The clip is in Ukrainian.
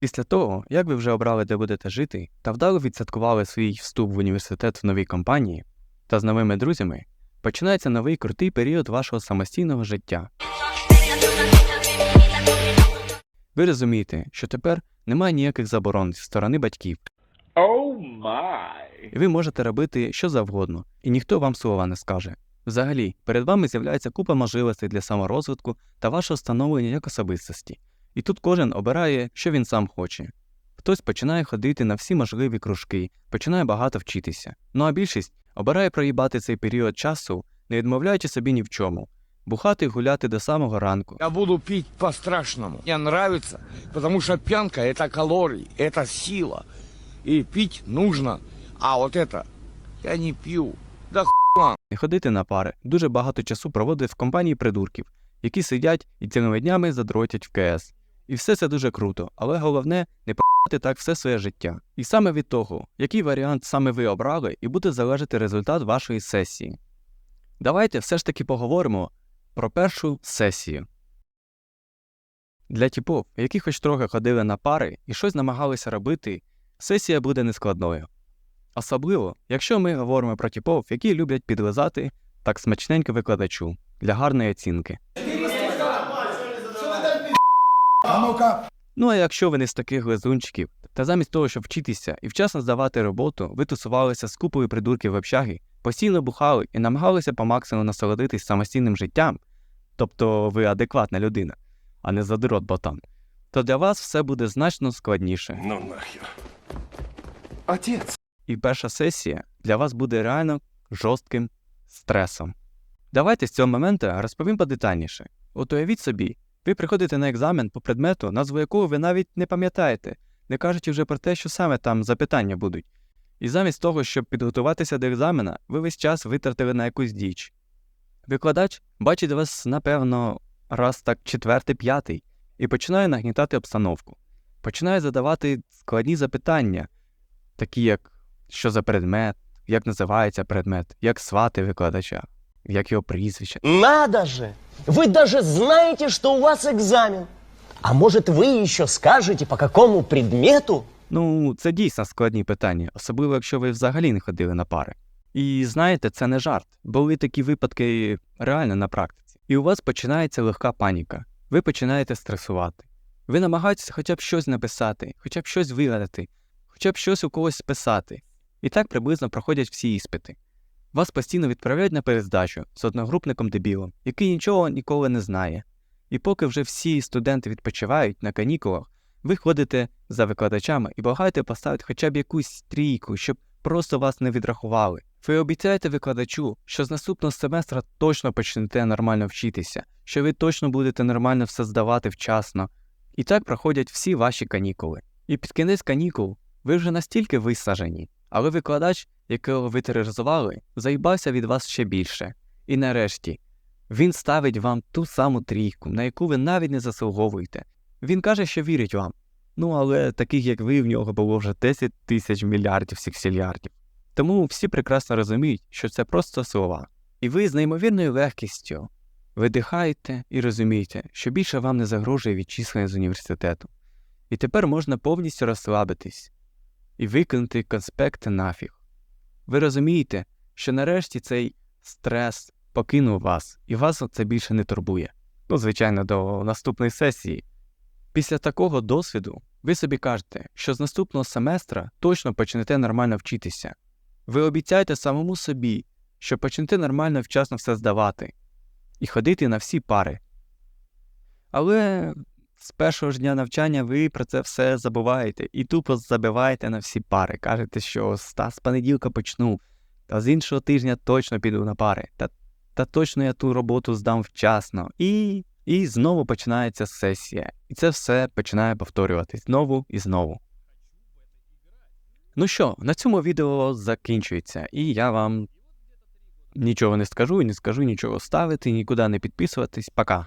Після того, як ви вже обрали, де будете жити, та вдало відсвяткували свій вступ в університет в новій компанії та з новими друзями, починається новий крутий період вашого самостійного життя. Ви розумієте, що тепер немає ніяких заборон зі сторони батьків, Oh my. і ви можете робити що завгодно, і ніхто вам слова не скаже. Взагалі, перед вами з'являється купа можливостей для саморозвитку та вашого становлення як особистості І тут кожен обирає, що він сам хоче. Хтось починає ходити на всі можливі кружки, починає багато вчитися. Ну а більшість обирає проїбати цей період часу, не відмовляючи собі ні в чому, бухати і гуляти до самого ранку. Я буду пить по-страшному. Мне нравится, потому что пьянка это калории, это сила. И пить нужно. А вот это я не пью. Да не ходити на пари, дуже багато часу проводити в компанії придурків, які сидять і цілими днями задротять в КС. І все це дуже круто, але головне не п***ти так все своє життя. І саме від того, який варіант саме ви обрали, і буде залежати результат вашої сесії. Давайте все ж таки поговоримо про першу сесію. Для типов, які хоч трохи ходили на пари і щось намагалися робити, сесія буде нескладною. Особливо, якщо ми говоримо про типов, які люблять підлизати так смачненько викладачу для гарної оцінки. Ну а якщо ви не з таких лизунчиків, та замість того, щоб вчитися і вчасно здавати роботу, ви тусувалися з купою придурків в общаги, постійно бухали і намагалися по максимуму насолодитись самостійним життям, тобто ви адекватна людина, а не задирот ботан, то для вас все буде значно складніше. Ну нахер. Отец. І перша сесія для вас буде реально жорстким стресом. Давайте з цього моменту розповім подетальніше. От уявіть собі, ви приходите на екзамен по предмету, назву якого ви навіть не пам'ятаєте, не кажучи вже про те, що саме там запитання будуть. І замість того, щоб підготуватися до екзамена, ви весь час витратили на якусь діч. Викладач бачить вас, напевно, раз так четвертий, п'ятий, і починає нагнітати обстановку. Починає задавати складні запитання, такі як що за предмет, як називається предмет, як свати викладача, як його прізвище. Надо же! Вы даже знаете, что у вас экзамен. А может, вы еще скажете, по какому предмету? Ну, це дійсно складні питання, особливо якщо ви взагалі не ходили на пари. І знаєте, це не жарт. Були такі випадки реально на практиці. І у вас починається легка паніка. Ви починаєте стресувати. Ви намагаєтеся хоча б щось написати, хоча б щось вигадати, хоча б щось у когось списати. І так приблизно проходять всі іспити. Вас постійно відправляють на перездачу з одногрупником дебілом, який нічого ніколи не знає. І поки вже всі студенти відпочивають на канікулах, ви ходите за викладачами і благаєте поставити хоча б якусь трійку, щоб просто вас не відрахували. Ви обіцяєте викладачу, що з наступного семестра точно почнете нормально вчитися, що ви точно будете нормально все здавати вчасно. І так проходять всі ваші канікули. І під кінець канікул ви вже настільки висажені, але викладач, якого ви тероризували, заїбався від вас ще більше. І нарешті він ставить вам ту саму трійку, на яку ви навіть не заслуговуєте. Він каже, що вірить вам. Ну але таких, як ви, в нього було вже 10 тисяч мільярдів сексільярдів. Тому всі прекрасно розуміють, що це просто слова. І ви з неймовірною легкістю видихаєте і розумієте, що більше вам не загрожує відчислення з університету. І тепер можна повністю розслабитись і викинути конспекти нафіг. Ви розумієте, що нарешті цей стрес покинув вас, і вас це більше не турбує. Ну, звичайно, до наступної сесії. Після такого досвіду ви собі кажете, що з наступного семестра точно почнете нормально вчитися. Ви обіцяєте самому собі, що почнете нормально вчасно все здавати і ходити на всі пари. Але з першого ж дня навчання ви про це все забуваєте і тупо забиваєте на всі пари. Кажете, що з та з понеділка почну, та з іншого тижня точно піду на пари, та, та точно я ту роботу здам вчасно. І, і знову починається сесія. І це все починає повторюватись знову і знову. Ну що, на цьому відео закінчується, і я вам нічого не скажу і не скажу нічого ставити, нікуди не підписуватись. Пока.